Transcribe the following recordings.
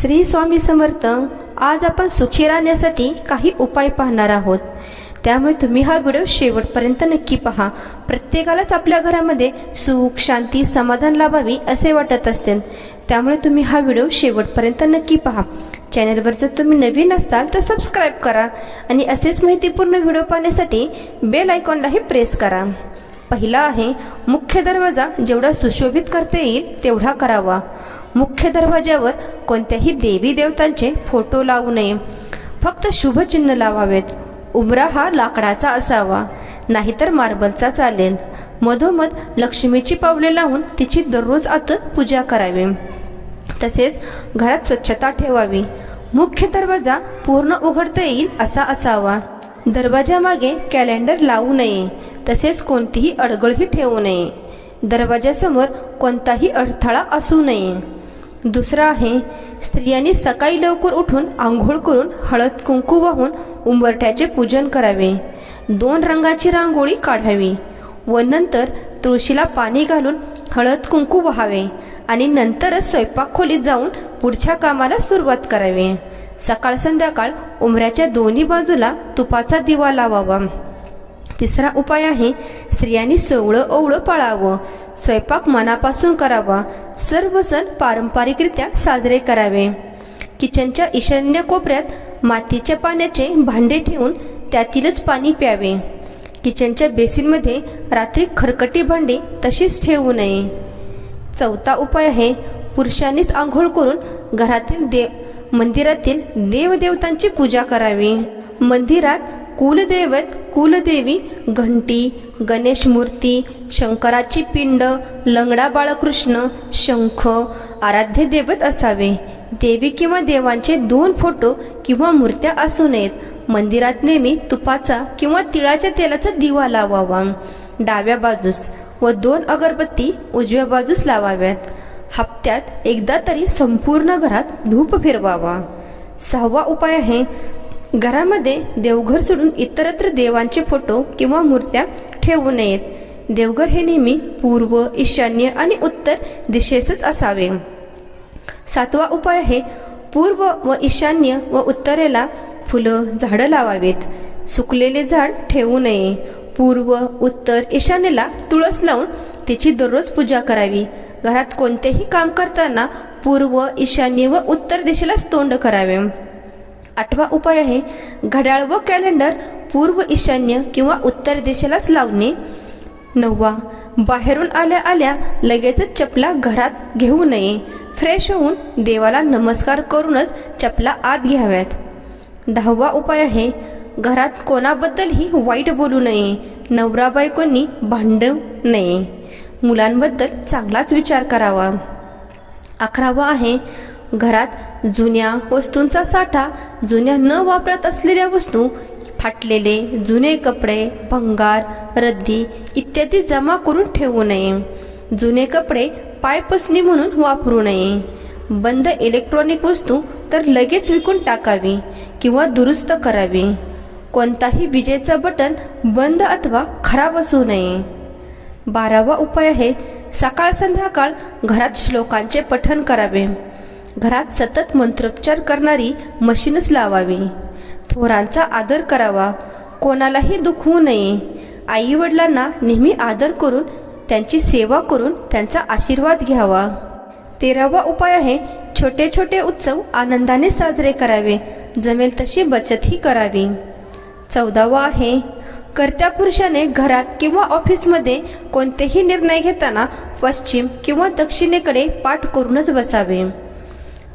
श्री स्वामी समर्थ आज आपण सुखी राहण्यासाठी काही उपाय पाहणार आहोत. त्यामुळे तुम्ही हा व्हिडिओ शेवटपर्यंत नक्की पहा. प्रत्येकालाच आपल्या घरामध्ये सुख शांती समाधान लाभावी असे वाटत असते. त्यामुळे तुम्ही हा व्हिडिओ शेवटपर्यंत नक्की पहा. चॅनलवर जर तुम्ही नवीन असाल तर सबस्क्राईब करा आणि असेच माहितीपूर्ण व्हिडिओ पाहण्यासाठी बेल आयकॉनलाही प्रेस करा. पहिला आहे मुख्य दरवाजा जेवढा सुशोभित करता येईल तेवढा करावा. मुख्य दरवाज्यावर कोणत्याही देवी देवतांचे फोटो लावू नये. फक्त शुभचिन्ह लावावेत. उमरा हा लाकडाचा असावा. नाहीतर मार्बलचा चालेल. मधोमध लक्ष्मीची पावले लावून तिची दररोज आतून पूजा करावी. तसेच घरात स्वच्छता ठेवावी. मुख्य दरवाजा पूर्ण उघडता येईल असा असावा. दरवाजामागे कॅलेंडर लावू नये. तसेच कोणतीही अडगळही ठेवू नये. दरवाजासमोर कोणताही अडथळा असू नये. दुसरा आहे स्त्रियांनी सकाळी लवकर उठून आंघोळ करून हळद कुंकू वाहून उंबरठ्याचे पूजन करावे. दोन रंगाची रांगोळी काढावी व नंतर तुळशीला पाणी घालून हळद कुंकू व्हावे आणि नंतरच स्वयंपाक खोलीत जाऊन पुढच्या कामाला सुरुवात करावी. सकाळ संध्याकाळ उमऱ्याच्या दोन्ही बाजूला तुपाचा दिवा लावावा. तिसरा उपाय आहे स्त्रियांनी सवळं ओवळं पाळावं. स्वयंपाक मनापासून करावा. सर्व सण पारंपरिकरित्या साजरे करावे. किचनच्या ईशान्य कोपऱ्यात मातीच्या पाण्याचे भांडे ठेवून त्यातीलच पाणी प्यावे. किचनच्या बेसिनमध्ये रात्री खरकटी भांडी तशीच ठेवू नये. चौथा उपाय आहे पुरुषांनीच आंघोळ करून घरातील देव मंदिरातील देवदेवतांची पूजा करावी. मंदिरात कुलदैवत कुलदेवी घंटी गणेश मूर्ती शंकराची पिंड लंगडा बाळकृष्ण शंख आराध्य दैवत असावे. देवी किंवा देवांचे दोन फोटो किंवा मूर्त्या असू नयेत. मंदिरात नेहमी तुपाचा किंवा तिळाच्या तेलाचा दिवा लावावा. डाव्या बाजूस व दोन अगरबत्ती उजव्या बाजूस लावाव्यात. हप्त्यात एकदा तरी संपूर्ण घरात धूप फिरवावा. सहावा उपाय आहे घरामध्ये देवघर सोडून इतरत्र देवांचे फोटो किंवा मूर्त्या ठेवू नयेत. देवघर हे नेहमी पूर्व ईशान्य आणि उत्तर दिशेसच असावे. सातवा उपाय आहे पूर्व व ईशान्य व उत्तरेला फुलं झाडं लावावेत. सुकलेले झाड ठेवू नये. पूर्व उत्तर ईशान्येला तुळस लावून तिची दररोज पूजा करावी. घरात कोणतेही काम करताना पूर्व ईशान्य व उत्तर दिशेलाच तोंड करावे. आठवा उपाय आहे घड्याळ व कॅलेंडर पूर्व ईशान्य किंवा उत्तर दिशेलाच लावणे. नववा बाहेरून आल्या आल्या लगेचच चपला घरात घेऊ नये. फ्रेश होऊन देवाला नमस्कार करूनच चपला आत घ्याव्यात. दहावा उपाय आहे घरात कोणाबद्दलही वाईट बोलू नये. नवरा बायकोंनी भांडू नये. मुलांबद्दल चांगलाच विचार करावा. अकरावा आहे घरात जुन्या वस्तूंचा साठा जुन्या न वापरत असलेल्या वस्तू फाटलेले जुने कपडे भंगार रद्दी इत्यादी जमा करून ठेवू नये. जुने कपडे पायपसणी म्हणून वापरू नये. बंद इलेक्ट्रॉनिक वस्तू तर लगेच विकून टाकावी किंवा दुरुस्त करावी. कोणताही विजेचा बटन बंद अथवा खराब असू नये. बारावा उपाय आहे सकाळ संध्याकाळ घरात श्लोकांचे पठण करावे. घरात सतत मंत्रोच्चार करणारी मशीनच लावावी. थोरांचा आदर करावा. कोणालाही दुखवू नये. आई वडिलांना नेहमी आदर करून त्यांची सेवा करून त्यांचा आशीर्वाद घ्यावा. तेरावा उपाय आहे छोटे छोटे उत्सव आनंदाने साजरे करावे. जमेल तशी बचतही करावी. चौदावा आहे कर्त्या पुरुषाने घरात किंवा ऑफिसमध्ये कोणतेही निर्णय घेताना पश्चिम किंवा दक्षिणेकडे पाठ करूनच बसावे.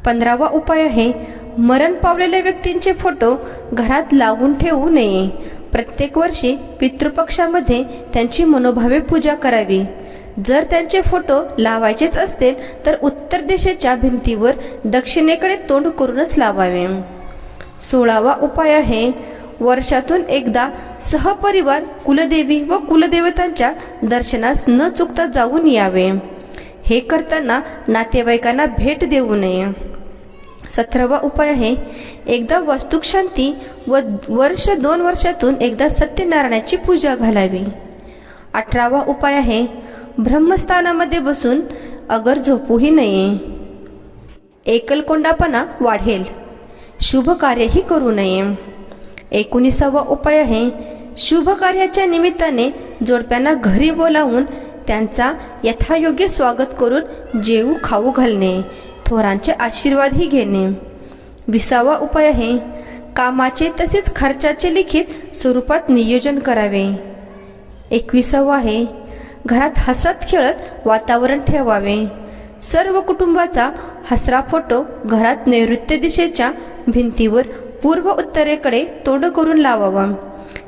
पंधरावा उपाय आहे मरण पावलेल्या व्यक्तींचे फोटो घरात लावून ठेवू नये. प्रत्येक वर्षी पितृपक्षामध्ये त्यांची मनोभावे पूजा करावी. जर त्यांचे फोटो लावायचेच असतील तर उत्तर दिशेच्या भिंतीवर दक्षिणेकडे तोंड करूनच लावावे. सोळावा उपाय आहे वर्षातून एकदा सहपरिवार कुलदेवी व कुलदेवतांच्या दर्शनास न चुकता जाऊन यावे. हे करताना नातेवाईकांना भेट देऊ नये. सतरावा उपाय आहे. एकदा वास्तुकशांती व वर्ष दोन वर्षातून एकदा सत्यनारायणाची पूजा घालावी. अठरावा उपाय आहे. ब्रह्मस्थानामध्ये बसून अगर झोपूही नये. एकलकोंडापणा वाढेल. शुभ कार्यही करू नये. एकोणीसावा उपाय आहे. शुभ कार्याच्या निमित्ताने जोडप्यांना घरी बोलावून त्यांचा यथायोग्य स्वागत करून जेवू खाऊ घालणे. थोरांचे आशीर्वादही घेणे. विसावा उपाय आहे. कामाचे तसेच खर्चाचे लिखित स्वरूपात नियोजन करावे. एकविसावा आहे. घरात हसत खेळत वातावरण ठेवावे. सर्व कुटुंबाचा हसरा फोटो घरात नैऋत्य दिशेच्या भिंतीवर पूर्व उत्तरेकडे तोंड करून लावावा.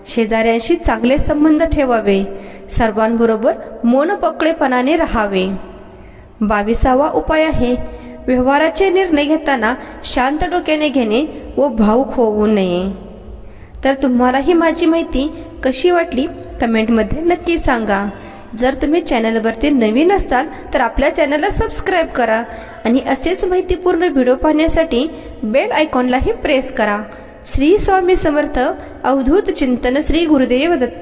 शेजाऱ्यांशी चांगले संबंध ठेवावे. सर्वांबरोबर मोनपकडेपणाने राहावे. बावीसावा उपाय आहे. व्यवहाराचे निर्णय घेताना शांत डोक्याने घेणे व भाऊक होऊ नये. तर तुम्हाला ही माझी माहिती कशी वाटली? कमेंटमध्ये नक्की सांगा. जर तुम्ही चॅनलवरती नवीन असाल तर आपल्या चॅनलला सबस्क्राईब करा आणि असेच माहितीपूर्ण व्हिडिओ पाहण्यासाठी बेल आयकॉनलाही प्रेस करा. श्री स्वामी समर्थ अवधूत चिंतन श्री गुरुदेव दत्त.